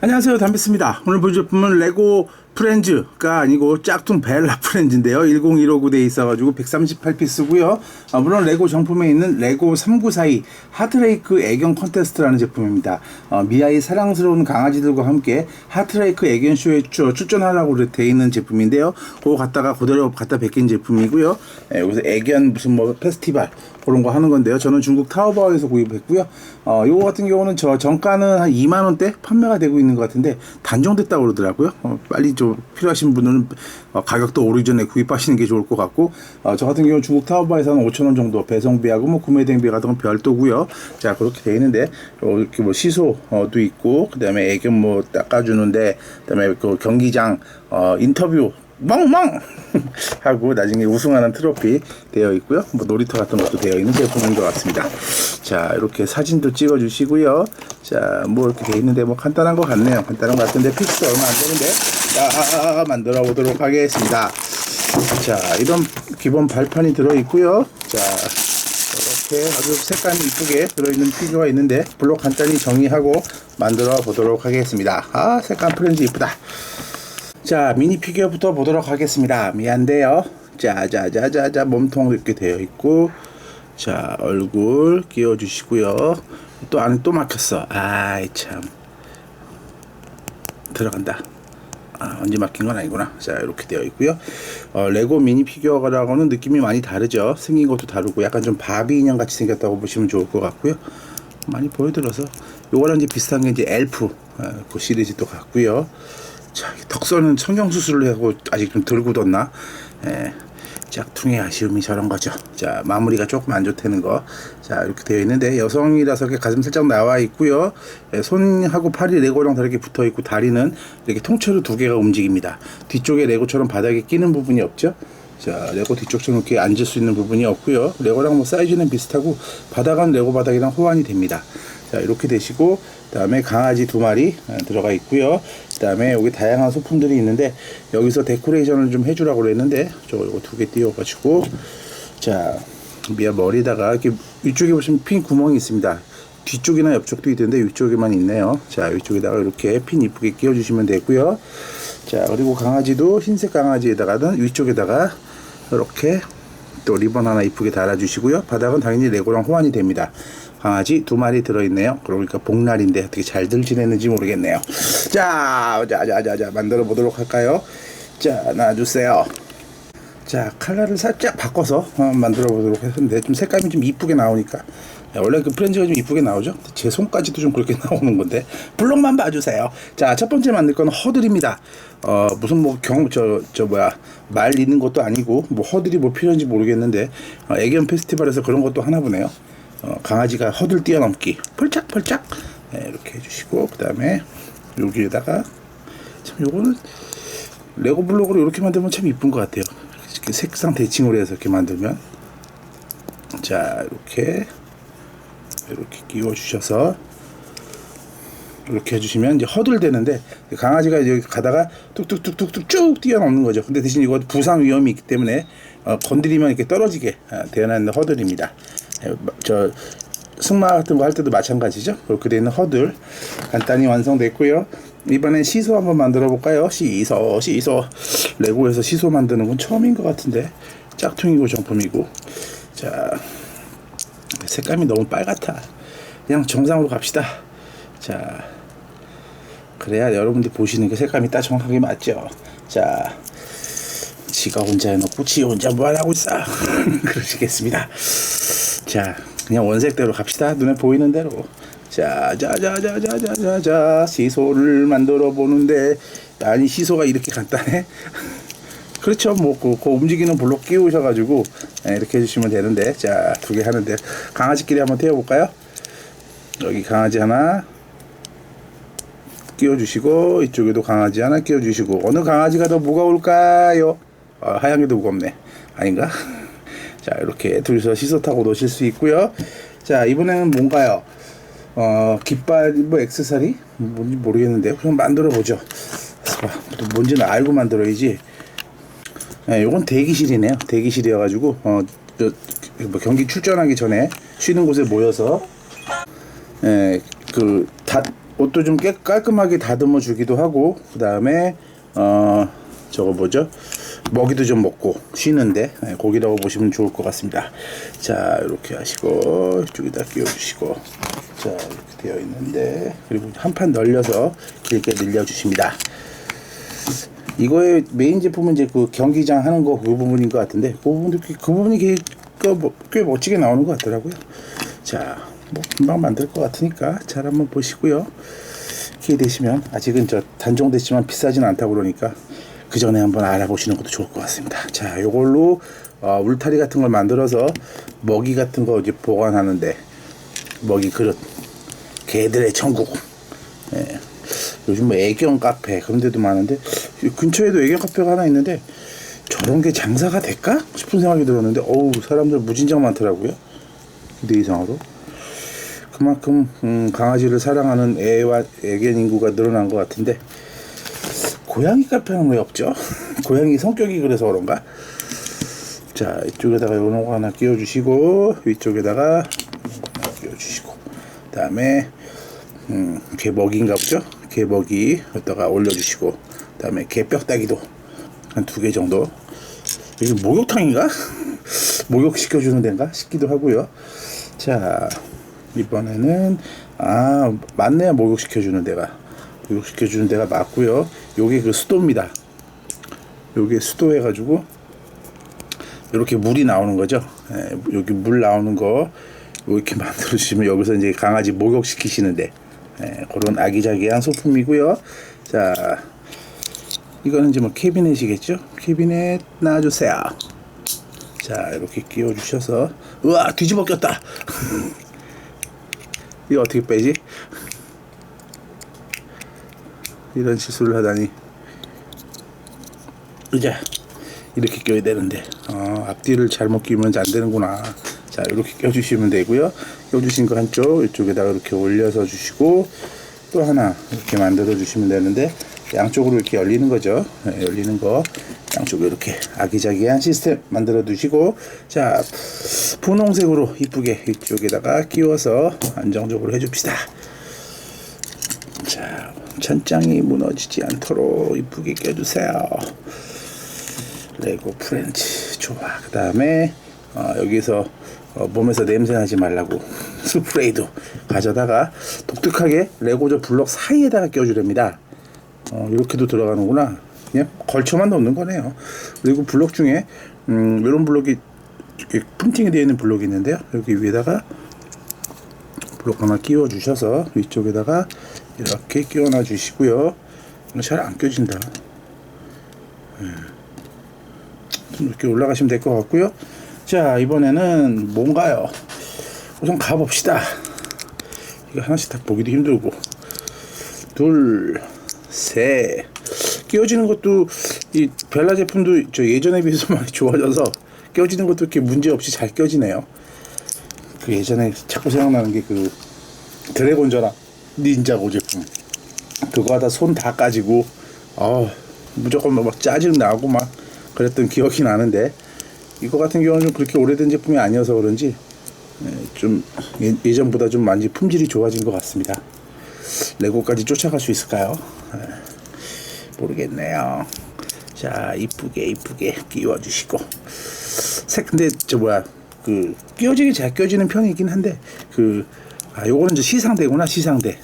안녕하세요. 담비스입니다. 오늘 볼 제품은 레고 프렌즈가 아니고 짝퉁 벨라 프렌즈인데요. 10159돼 있어가지고 138피스고요. 아, 물론 레고 정품에 있는 레고 3942 하트레이크 애견 컨테스트라는 제품입니다. 어, 미아이 사랑스러운 강아지들과 함께 하트레이크 애견쇼에 추- 출전하라고 돼 있는 제품인데요. 그거 갖다가 그대로 갖다 베낀 제품이고요. 예, 여기서 애견 무슨 뭐 페스티벌 그런 거 하는 건데요. 저는 중국 타오바오에서 구입했고요. 어, 요거 같은 경우는 저 정가는 한 2만 원대 판매가 되고 있는 것 같은데 단종됐다고 그러더라고요. 어, 빨리 좀 필요하신 분들은 어, 가격도 오르기 전에 구입하시는 게 좋을 것 같고 어, 저 같은 경우 는 중국 타오바오에서는 5천 원 정도 배송비하고 뭐 구매 대행비 같은 건 별도고요. 자 그렇게 돼 있는데 어, 이렇게 뭐 시소도 있고 그다음에 애견 뭐 닦아주는데 그다음에 그 경기장 어, 인터뷰 멍멍 하고 나중에 우승하는 트로피 되어 있고요. 뭐 놀이터 같은 것도 되어 있는 제품인 것 같습니다. 자 이렇게 사진도 찍어 주시고요. 자뭐 이렇게 되어 있는데 뭐 간단한 것 같네요. 간단한 것 같은데 픽스 얼마 안 되는데 자 만들어 보도록 하겠습니다. 자 이런 기본 발판이 들어 있고요. 자 이렇게 아주 색감이 이쁘게 들어있는 피규어가 있는데 블록 간단히 정리하고 만들어 보도록 하겠습니다. 아 색감 프렌즈 이쁘다. 자 미니 피규어부터 보도록 하겠습니다 미안데요 자자자자자 몸통 이렇게 되어 있고 자 얼굴 끼워 주시고요 또 안에 또 막혔어 아이 참 들어간다 아, 언제 막힌 건 아니구나. 자, 이렇게 되어 있고요. 어, 레고 미니 피규어라고는 느낌이 많이 다르죠. 생긴 것도 다르고 약간 좀 바비 인형 같이 생겼다고 보시면 좋을 것 같고요. 많이 보여드려서 요거랑 이제 비슷한 게 이제 엘프 어, 그 시리즈도 같고요. 자, 이 턱선은 성형 수술을 하고 아직 좀 덜 굳었나? 예. 짝퉁의 아쉬움이 저런 거죠. 자, 마무리가 조금 안 좋다는 거. 자, 이렇게 되어 있는데 여성이라서 가슴 살짝 나와 있고요. 예, 손하고 팔이 레고랑 다르게 붙어 있고 다리는 이렇게 통째로 두 개가 움직입니다. 뒤쪽에 레고처럼 바닥에 끼는 부분이 없죠. 자, 레고 뒤쪽처럼 이렇게 앉을 수 있는 부분이 없고요. 레고랑 뭐 사이즈는 비슷하고 바닥은 레고 바닥이랑 호환이 됩니다. 자, 이렇게 되시고 그 다음에 강아지 두 마리 어, 들어가 있고요. 그 다음에 여기 다양한 소품들이 있는데 여기서 데코레이션을 좀 해주라고 그랬는데 저 이거 두 개 띄워가지고 자 미아 머리다가 이렇게 위쪽에 보시면 핀 구멍이 있습니다. 뒤쪽이나 옆쪽도 있는데 위쪽에만 있네요. 자 위쪽에다가 이렇게 핀 이쁘게 끼워주시면 되고요. 자 그리고 강아지도 흰색 강아지에다가는 위쪽에다가 이렇게 또 리본 하나 이쁘게 달아주시고요. 바닥은 당연히 레고랑 호환이 됩니다. 강아지 두 마리 들어있네요. 그러니까 복날인데 어떻게 잘들 지내는지 모르겠네요. 자, 자, 자, 자, 자, 만들어 보도록 할까요? 자, 놔주세요. 자, 컬러를 살짝 바꿔서 어, 만들어 보도록 했는데 좀 색감이 좀 이쁘게 나오니까 야, 원래 그 프렌즈가 좀 이쁘게 나오죠? 제 손까지도 좀 그렇게 나오는 건데 블록만 봐주세요. 자, 첫 번째 만들 건 허들입니다. 어, 무슨 뭐 경, 저, 저 뭐야 말 있는 것도 아니고 뭐 허들이 뭐 필요한지 모르겠는데 어, 애견 페스티벌에서 그런 것도 하나 보네요. 어, 강아지가 허들 뛰어넘기 펄짝펄짝 네, 이렇게 해주시고 그 다음에 여기에다가 참 요거는 레고 블록으로 이렇게 만들면 참 이쁜 것 같아요. 이렇게 색상 대칭으로 해서 이렇게 만들면 자 이렇게 이렇게 끼워 주셔서 이렇게 해주시면 이제 허들 되는데 강아지가 여기 가다가 뚝뚝뚝뚝뚝 쭉 뛰어넘는 거죠. 근데 대신 이거 부상 위험이 있기 때문에 어, 건드리면 이렇게 떨어지게 어, 되어있는 허들입니다. 에, 저 승마 같은 거 할 때도 마찬가지죠. 그렇게 되어 있는 허들 간단히 완성됐고요. 이번엔 시소 한번 만들어 볼까요? 시소 시소 레고에서 시소 만드는 건 처음인 것 같은데 짝퉁이고 정품이고 자 색감이 너무 빨갛다. 그냥 정상으로 갑시다. 자 그래야 여러분들 보시는 그 색감이 딱 정확하게 맞죠. 자 지가 혼자 해놓고 지 혼자 뭐하고 있어 그러시겠습니다. 자 그냥 원색대로 갑시다. 눈에 보이는 대로. 자자자자자자자자 시소를 만들어 보는데 아니 시소가 이렇게 간단해? 그렇죠. 뭐, 그, 그 움직이는 블록 끼우셔 가지고, 네, 이렇게 해주시면 되는데, 자, 두 개 하는데, 강아지끼리 한번 태워 볼까요? 여기 강아지 하나 끼워주시고, 이쪽에도 강아지 하나 끼워주시고, 어느 강아지가 더 무거울까요? 아, 하얀 게 더 무겁네. 아닌가? 자, 이렇게 둘이서 시소 타고 노실 수 있고요. 자, 이번에는 뭔가요? 어, 깃발, 뭐, 액세서리? 뭔지 모르겠는데, 그냥 만들어 보죠. 또 뭔지는 알고 만들어야지. 네, 요건 대기실이네요. 대기실이어 가지고, 어, 저, 뭐 경기 출전하기 전에 쉬는 곳에 모여서, 예, 그, 다, 옷도 좀 깨, 깔끔하게 다듬어 주기도 하고 그 다음에 어 저거 뭐죠 먹이도 좀 먹고 쉬는데 네, 고기라고 보시면 좋을 것 같습니다 자 이렇게 하시고 이쪽에다 끼워주시고 자 이렇게 되어 있는데 그리고 한 판 널려서 길게 늘려 주십니다 이거의 메인 제품은 이제 그 경기장 하는 거 그 부분인 것 같은데 그 부분도 꽤- 그 부분이 꽤, 멋지게 나오는 것 같더라고요. 자, 뭐 금방 만들 것 같으니까 잘 한번 보시고요. 기회 되시면 아직은 저 단종됐지만 비싸진 않다고 그러니까 그 전에 한번 알아보시는 것도 좋을 것 같습니다. 자, 요걸로 어, 울타리 같은 걸 만들어서 먹이 같은 거 이제 보관하는데 먹이 그릇 개들의 천국 예. 요즘 뭐 애견 카페 그런 데도 많은데 이 근처에도 애견 카페가 하나 있는데 저런 게 장사가 될까 싶은 생각이 들었는데 어우 사람들 무진장 많더라고요 기대 이상으로 그만큼 음, 강아지를 사랑하는 애와 애견 인구가 늘어난 것 같은데 고양이 카페는 왜 없죠? 고양이 성격이 그래서 그런가? 자 이쪽에다가 요런 거 하나 끼워주시고 위쪽에다가 끼워주시고 그 다음에 음, 개 먹이인가 보죠? 개 먹이 여기다가 올려주시고 그 다음에 개 뼈다귀도 한 두 개 정도 이게 목욕탕인가? 목욕 시켜주는 데인가 싶기도 하고요. 자 이번에는 아 맞네요 목욕 시켜주는 데가 목욕 시켜주는 데가 맞고요. 요게 그 수도입니다. 요게 수도 해가지고 이렇게 물이 나오는 거죠. 예, 여기 물 나오는 거 이렇게 만들어 주시면 여기서 이제 강아지 목욕 시키시는데 예, 그런 아기자기한 소품이고요. 자, 이거는 이제 뭐 캐비넷이겠죠? 캐비넷 놔주세요. 자, 이렇게 끼워 주셔서 우와 뒤집어 꼈다. 이거 어떻게 빼지? 이런 실수를 하다니. 의자 이렇게 껴야 되는데. 어, 앞뒤를 잘못 끼면 안 되는구나. 자 이렇게 껴주시면 되고요. 껴주신 거 한쪽 이쪽에다가 이렇게 올려서 주시고 또 하나 이렇게 만들어 주시면 되는데 양쪽으로 이렇게 열리는 거죠. 네, 열리는 거. 양쪽에 이렇게 아기자기한 시스템 만들어 두시고. 자 분홍색으로 이쁘게 이쪽에다가 끼워서 안정적으로 해줍시다. 자 천장이 무너지지 않도록 이쁘게 껴주세요. 레고 프렌치. 좋아. 그 다음에 어, 여기서 어, 몸에서 냄새 나지 말라고 스프레이도 가져다가 독특하게 레고저 블럭 사이에다가 껴주랍니다. 어, 이렇게도 들어가는구나. 그냥 걸쳐만 넣는 거네요. 그리고 블럭 중에 음, 이런 블럭이 이렇게 프린팅이 되어 있는 블럭이 있는데요. 여기 위에다가 블록 하나 끼워 주셔서 위쪽에다가 이렇게 끼워 놔 주시고요 잘 안 껴진다 좀 이렇게 올라가시면 될 것 같고요. 자 이번에는 뭔가요? 우선 가봅시다. 이거 하나씩 다 보기도 힘들고 둘, 셋 끼워지는 것도 이 벨라 제품도 저 예전에 비해서 많이 좋아져서 끼워지는 것도 이렇게 문제 없이 잘 끼워지네요. 그 예전에 자꾸 생각나는 게 그 드래곤저라 닌자고 제품 그거 하다 손 다 까지고 아 무조건 막 짜증 나고 막 그랬던 기억이 나는데 이거 같은 경우는 그렇게 오래된 제품이 아니어서 그런지 예, 좀 예- 예전보다 좀 많이 품질이 좋아진 것 같습니다. 레고까지 쫓아갈 수 있을까요? 예, 모르겠네요. 자 이쁘게 이쁘게 끼워주시고 색 근데 저 뭐야 그 끼워지기 잘 끼워지는 편이긴 한데 그 아, 요거는 이제 시상대구나 시상대.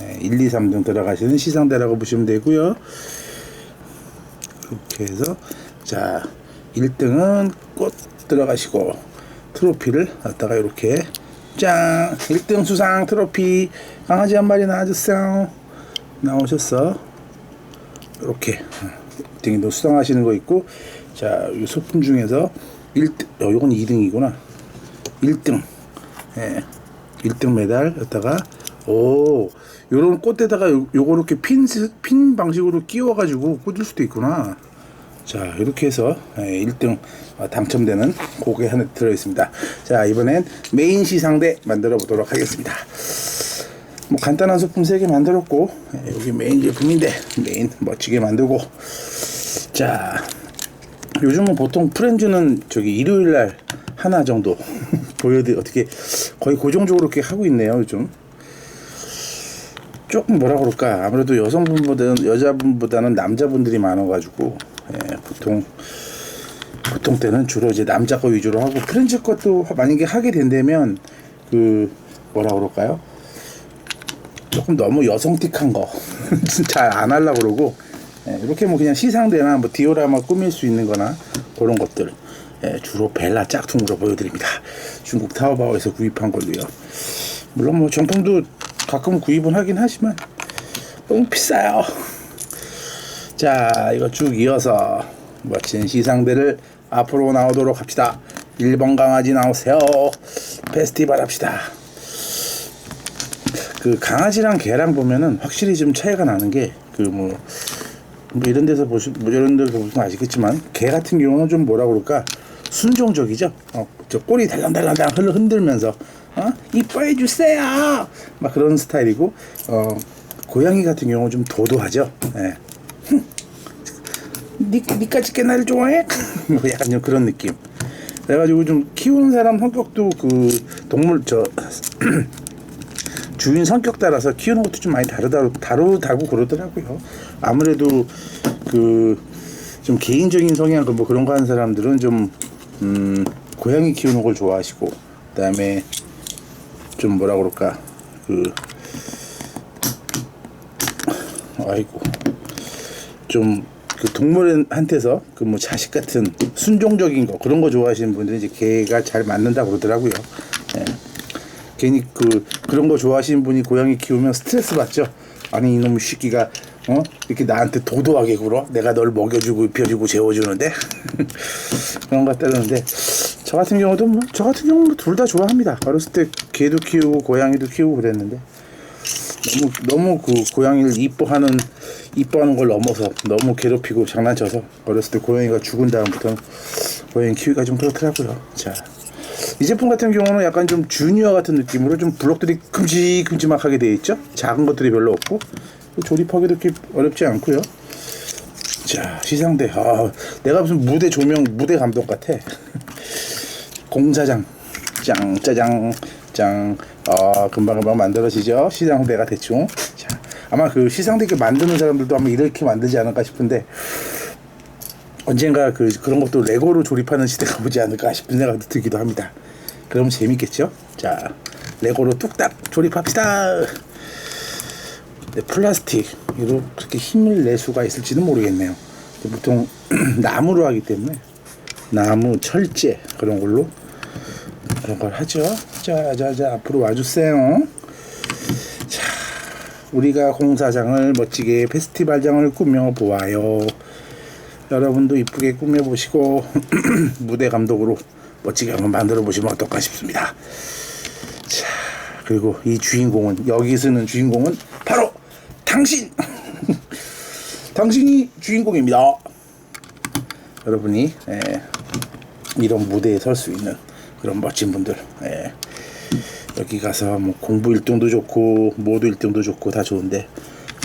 예, 1, 2, 3등 들어가시는 시상대라고 보시면 되고요. 이렇게 해서 자 1등은 꽃 들어가시고 트로피를 갖다가 이렇게 짠 1등 수상 트로피 강아지 한 마리 나와주세요 나오셨어 이렇게 1등도 수상하시는 거 있고 자 이 소품 중에서 1등 어, 요건 2등이구나 1등 예 1등 메달 여기다가 오 요런 꽃에다가 요, 요거 이렇게 핀, 스- 핀 방식으로 끼워 가지고 꽂을 수도 있구나. 자 이렇게 해서 예, 1등 당첨되는 고개 하나 들어 있습니다. 자 이번엔 메인 시상대 만들어 보도록 하겠습니다. 뭐 간단한 소품 3개 만들었고 예, 여기 메인 제품인데 메인 멋지게 만들고. 자 요즘은 보통 프렌즈는 저기 일요일 날 하나 정도 보여드 어떻게 거의 고정적으로 이렇게 하고 있네요 요즘. 조금 뭐라 그럴까. 아무래도 여성분보다는 여자분보다는 남자분들이 많아가지고 예, 보통 보통 때는 주로 이제 남자 거 위주로 하고 프렌즈 것도 만약에 하게 된다면 그 뭐라 그럴까요? 조금 너무 여성틱한 거. 잘 안 하려고 그러고 예, 이렇게 뭐 그냥 시상대나 뭐 디오라마 꾸밀 수 있는 거나 그런 것들 예, 주로 벨라 짝퉁으로 보여드립니다. 중국 타오바오에서 구입한 걸로요. 물론 뭐 정품도 가끔 구입은 하긴 하지만 너무 비싸요. 자 이거 쭉 이어서 멋진 시상대를 앞으로 나오도록 합시다. 1번 강아지 나오세요. 페스티벌 합시다. 그 강아지랑 개랑 보면은 확실히 좀 차이가 나는 게 그뭐 뭐 이런 데서 보시 뭐 이런 데서 보시면 아시겠지만 개 같은 경우는 좀 뭐라 그럴까 순종적이죠. 어, 저 꼬리 달랑달랑달랑 흔- 흔들면서 어 이뻐해 주세요. 막 그런 스타일이고 어 고양이 같은 경우는 좀 도도하죠. 예. 니, 니까지 꽤 나를 좋아해? 뭐 약간 좀 그런 느낌. 그래가지고 좀 키우는 사람 성격도 그 동물 저 주인 성격 따라서 키우는 것도 좀 많이 다르다 다르다고 그러더라고요. 아무래도 그 좀 개인적인 성향 그뭐 그런 거 하는 사람들은 좀 음, 고양이 키우는 걸 좋아하시고 그다음에 좀 뭐라 그럴까 그 아이고 좀 그 동물한테서 그 뭐 자식 같은 순종적인 거 그런 거 좋아하시는 분들은 이제 개가 잘 맞는다 그러더라고요. 예. 괜히 그 그런 거 좋아하시는 분이 고양이 키우면 스트레스 받죠. 아니 이놈의 새끼가 어 이렇게 나한테 도도하게 굴어 내가 널 먹여주고 입혀주고 재워주는데 그런 것 같다는데 저 같은 경우도 뭐 저 같은 경우는 둘 다 좋아합니다. 어렸을 때 개도 키우고 고양이도 키우고 그랬는데 너무 너무 그 고양이를 이뻐하는 이뻐하는 걸 넘어서 너무 괴롭히고 장난쳐서 어렸을 때 고양이가 죽은 다음부터는 고양이 키우기가 좀 그렇더라고요. 자. 이 제품 같은 경우는 약간 좀 주니어 같은 느낌으로 좀 블록들이 큼직큼직하게 되어 있죠. 작은 것들이 별로 없고 조립하기도 그렇게 어렵지 않고요. 자 시상대 아 내가 무슨 무대 조명 무대 감독 같아. 공사장 짱 짜장 짱아 금방 금방 만들어지죠. 시상대가 대충 자 아마 그 시상대 만드는 사람들도 아마 이렇게 만들지 않을까 싶은데 언젠가 그 그런 것도 레고로 조립하는 시대가 오지 않을까 싶은 생각도 들기도 합니다. 그럼 재밌겠죠? 자, 레고로 뚝딱 조립합시다. 네, 플라스틱으로 그렇게 힘을 낼 수가 있을지는 모르겠네요. 보통 나무로 하기 때문에 나무, 철제 그런 걸로 그런 걸 하죠. 자, 자, 자 앞으로 와주세요. 자, 우리가 공사장을 멋지게 페스티벌장을 꾸며 보아요. 여러분도 이쁘게 꾸며 보시고 무대 감독으로 멋지게 한번 만들어 보시면 어떨까 싶습니다. 자 그리고 이 주인공은 여기 쓰는 주인공은 바로 당신. 당신이 주인공입니다. 여러분이 예, 이런 무대에 설 수 있는 그런 멋진 분들. 예, 여기 가서 뭐 공부 1등도 좋고 모두 1등도 좋고 다 좋은데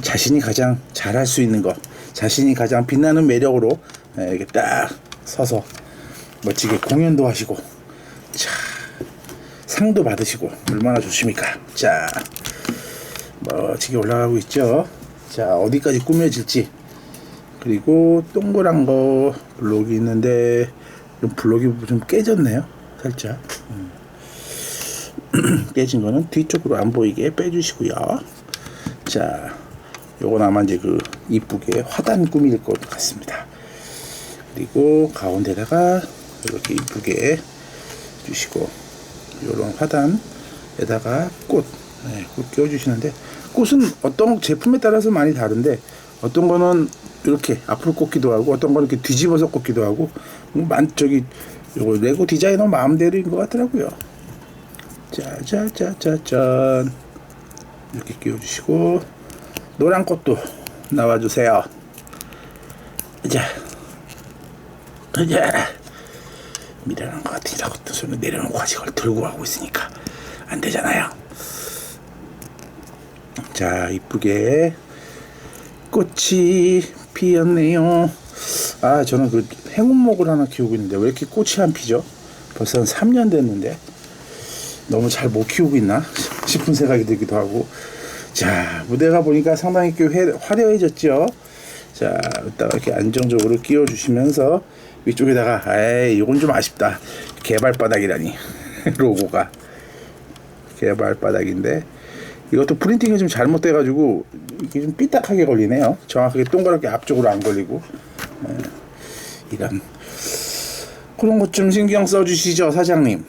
자신이 가장 잘할 수 있는 거 자신이 가장 빛나는 매력으로 예, 이렇게 딱 서서 멋지게 공연도 하시고 자 상도 받으시고 얼마나 좋습니까 자 멋지게 올라가고 있죠 자 어디까지 꾸며질지 그리고 동그란 거 블록이 있는데 이 블록이 좀 깨졌네요 살짝 깨진 거는 뒤쪽으로 안 보이게 빼주시고요. 자, 요건 아마 이제 그 이쁘게 화단 꾸밀 것 같습니다. 그리고 가운데다가 이렇게 이쁘게 주시고 요런 화단에다가 꽃, 네, 꽃 끼워주시는데 꽃은 어떤 제품에 따라서 많이 다른데 어떤 거는 이렇게 앞으로 꽂기도 하고 어떤 거는 이렇게 뒤집어서 꽂기도 하고 뭐만 저기 요거 레고 디자이너 마음대로인 것 같더라고요. 짜자자자짠 이렇게 끼워주시고 노란 꽃도 나와주세요. 자, 자 미련한 것 같으라고 또 손을 내려놓고 아직 걸 들고 가고 있으니까 안 되잖아요. 자, 이쁘게 꽃이 피었네요. 아, 저는 그 행운목을 하나 키우고 있는데 왜 이렇게 꽃이 안 피죠? 벌써 한 3년 됐는데 너무 잘 못 키우고 있나 싶은 생각이 들기도 하고 자 무대가 보니까 상당히 꽤 회- 화려해졌죠. 자 이따가 이렇게 안정적으로 끼워 주시면서 위쪽에다가 에이 이건 좀 아쉽다. 개발 바닥이라니 로고가 개발 바닥인데 이것도 프린팅이 좀 잘못돼가지고 이게 좀 삐딱하게 걸리네요. 정확하게 동그랗게 앞쪽으로 안 걸리고 네. 이런 그런 것 좀 신경 써주시죠 사장님.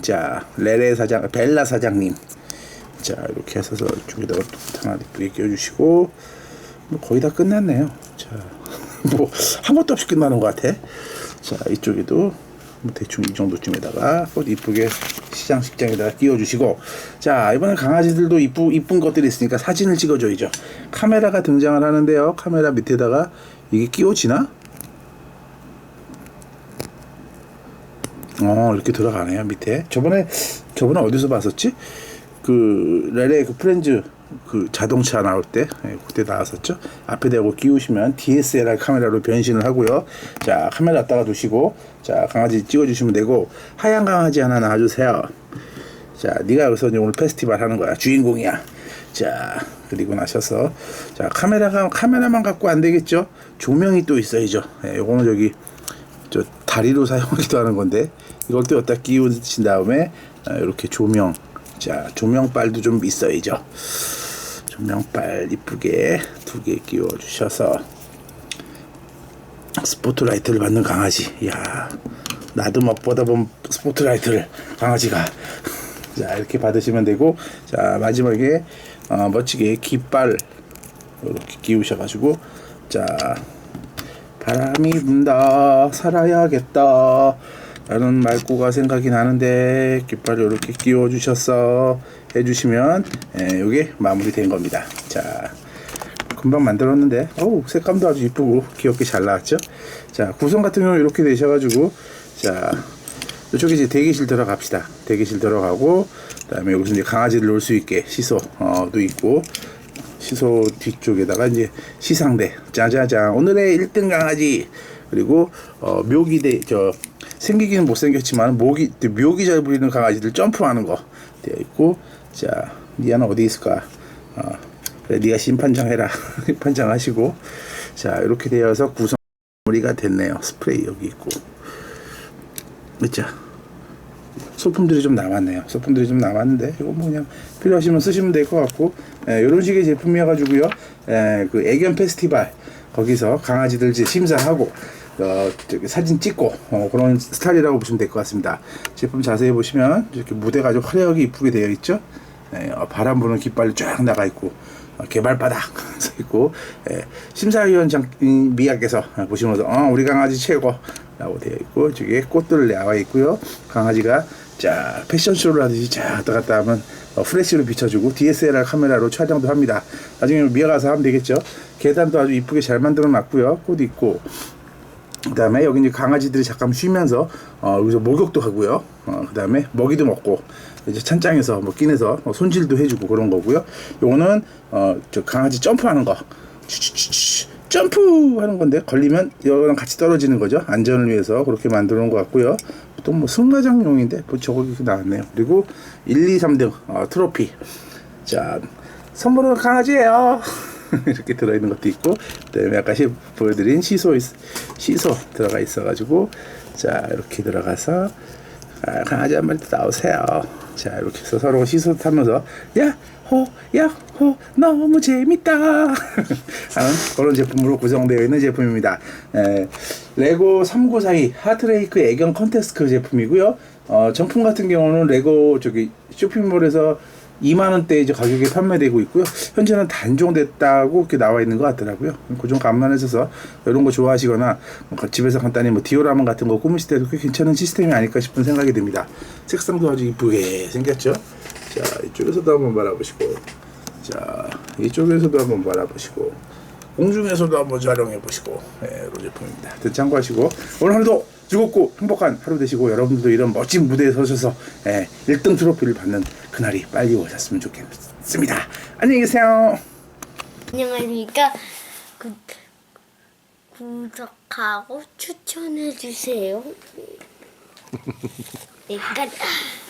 자 레레 사장 벨라 사장님. 자 이렇게 해서 이쪽에다가 또 하나 이쁘게 끼워주시고 뭐 거의 다 끝났네요. 자 뭐 한 것도 없이 끝나는 것 같아. 자 이쪽에도 뭐 대충 이 정도쯤에다가 꽃 이쁘게 시장 식장에다가 끼워주시고 자 이번엔 강아지들도 이쁘 이쁜 것들이 있으니까 사진을 찍어줘야죠. 카메라가 등장을 하는데요. 카메라 밑에다가 이게 끼워지나? 어 이렇게 들어가네요 밑에 저번에 저번에 어디서 봤었지 그 레레 그 프렌즈 그 자동차 나올 때 예, 그때 나왔었죠. 앞에 대고 끼우시면 DSLR 카메라로 변신을 하고요. 자 카메라 갖다가 두시고 자 강아지 찍어주시면 되고 하얀 강아지 하나 놔주세요. 자 네가 여기서 오늘 페스티벌 하는 거야. 주인공이야. 자 그리고 나셔서 자 카메라가 카메라만 갖고 안 되겠죠? 조명이 또 있어야죠. 예, 요거는 저기 저 다리로 사용하기도 하는 건데 이걸 또 여기다 끼우신 다음에 아, 이렇게 조명 자 조명빨도 좀 있어야죠. 조명빨 이쁘게 두 개 끼워 주셔서 스포트라이트를 받는 강아지. 야 나도 못 보다 본 스포트라이트를 강아지가. 자 이렇게 받으시면 되고 자 마지막에 어, 멋지게 깃발 이렇게 끼우셔가지고 자 바람이 분다 살아야겠다 라는 말구가 생각이 나는데 깃발을 이렇게 끼워 주셔서 해주시면 예, 요게 마무리된 겁니다. 자 금방 만들었는데 어우 색감도 아주 이쁘고 귀엽게 잘 나왔죠? 자 구성 같은 경우 이렇게 되셔가지고 자 이쪽에 이제 대기실 들어갑시다. 대기실 들어가고 그 다음에 여기서 이제 강아지를 놓을 수 있게 시소도 있고 시소 뒤쪽에다가 이제 시상대 짜자잔. 오늘의 1등 강아지 그리고 어, 묘기대 저 생기기는 못생겼지만 묘기 묘기 잘 부리는 강아지들 점프하는 거 되어 있고 자 니아는 어디 있을까? 어, 그래 니가 심판장 해라. 심판장 하시고. 자 이렇게 되어서 구성머리가 됐네요. 스프레이 여기 있고. 그죠? 소품들이 좀 남았네요. 소품들이 좀 남았는데 이거 뭐 그냥 필요하시면 쓰시면 될 것 같고. 예, 이런 식의 제품이어가지고요. 예, 그 애견 페스티벌. 거기서 강아지들 이제 심사하고 어, 저기 사진 찍고 어, 그런 스타일이라고 보시면 될 것 같습니다. 제품 자세히 보시면 이렇게 무대가 아주 화려하게 이쁘게 되어 있죠. 예, 어, 바람 부는 깃발이 쫙 나가 있고 어, 개발바닥 서 있고 예, 심사위원장 미약께서 보시면서 어, 우리 강아지 최고 라고 되어 있고 저기에 꽃들 나와 있고요 강아지가 자 패션쇼를 하듯이 자 왔다 갔다 하면 어, 프레시로 비춰주고 DSLR 카메라로 촬영도 합니다 나중에 미아 가서 하면 되겠죠 계단도 아주 이쁘게 잘 만들어 놨고요 꽃 있고 그 다음에 여기 이제 강아지들이 잠깐 쉬면서 어 여기서 목욕도 하고요. 어 그 다음에 먹이도 먹고 이제 찬장에서 뭐 끼내서 뭐 손질도 해주고 그런 거고요. 요거는 어 저 강아지 점프하는 거 추추추추 점프 하는 건데 걸리면 이거랑 같이 떨어지는 거죠. 안전을 위해서 그렇게 만들어 놓은 것 같고요. 또 뭐 승마장용인데 뭐 저거 이렇게 나왔네요. 그리고 1, 2, 3등 어, 트로피 자 선물은 강아지예요. 이렇게 들어있는 것도 있고 그다음에 아까 시, 보여드린 시소 있- 시소 들어가 있어가지고 자 이렇게 들어가서 아, 강아지 한 마리 또 나오세요. 자 이렇게 해서 서로 시소 타면서 야 호 야 호 너무 재밌다 하는 그런 제품으로 구성되어 있는 제품입니다. 에, 레고 3942 하트레이크 애견 컨테스트 제품이고요. 어, 정품 같은 경우는 레고 저기 쇼핑몰에서 2만 원대 이제 가격에 판매되고 있고요. 현재는 단종됐다고 이렇게 나와 있는 것 같더라고요. 그좀 감안해서 이런 거 좋아하시거나 뭐 집에서 간단히 뭐 디오라마 같은 거 꾸미실 때도 꽤 괜찮은 시스템이 아닐까 싶은 생각이 듭니다. 색상도 아주 이쁘게 생겼죠. 자 이쪽에서도 한번 바라보시고, 자 이쪽에서도 한번 바라보시고, 공중에서도 한번 촬영해 보시고, 네, 이런 제품입니다. 참고하시고 오늘 하루도 즐겁고 행복한 하루 되시고 여러분들도 이런 멋진 무대에 서셔서 예, 1등 트로피를 받는 그날이 빨리 오셨으면 좋겠습니다. 안녕히 계세요. 안녕하십니까. 구, 구독하고 추천해 주세요. 네, 끝.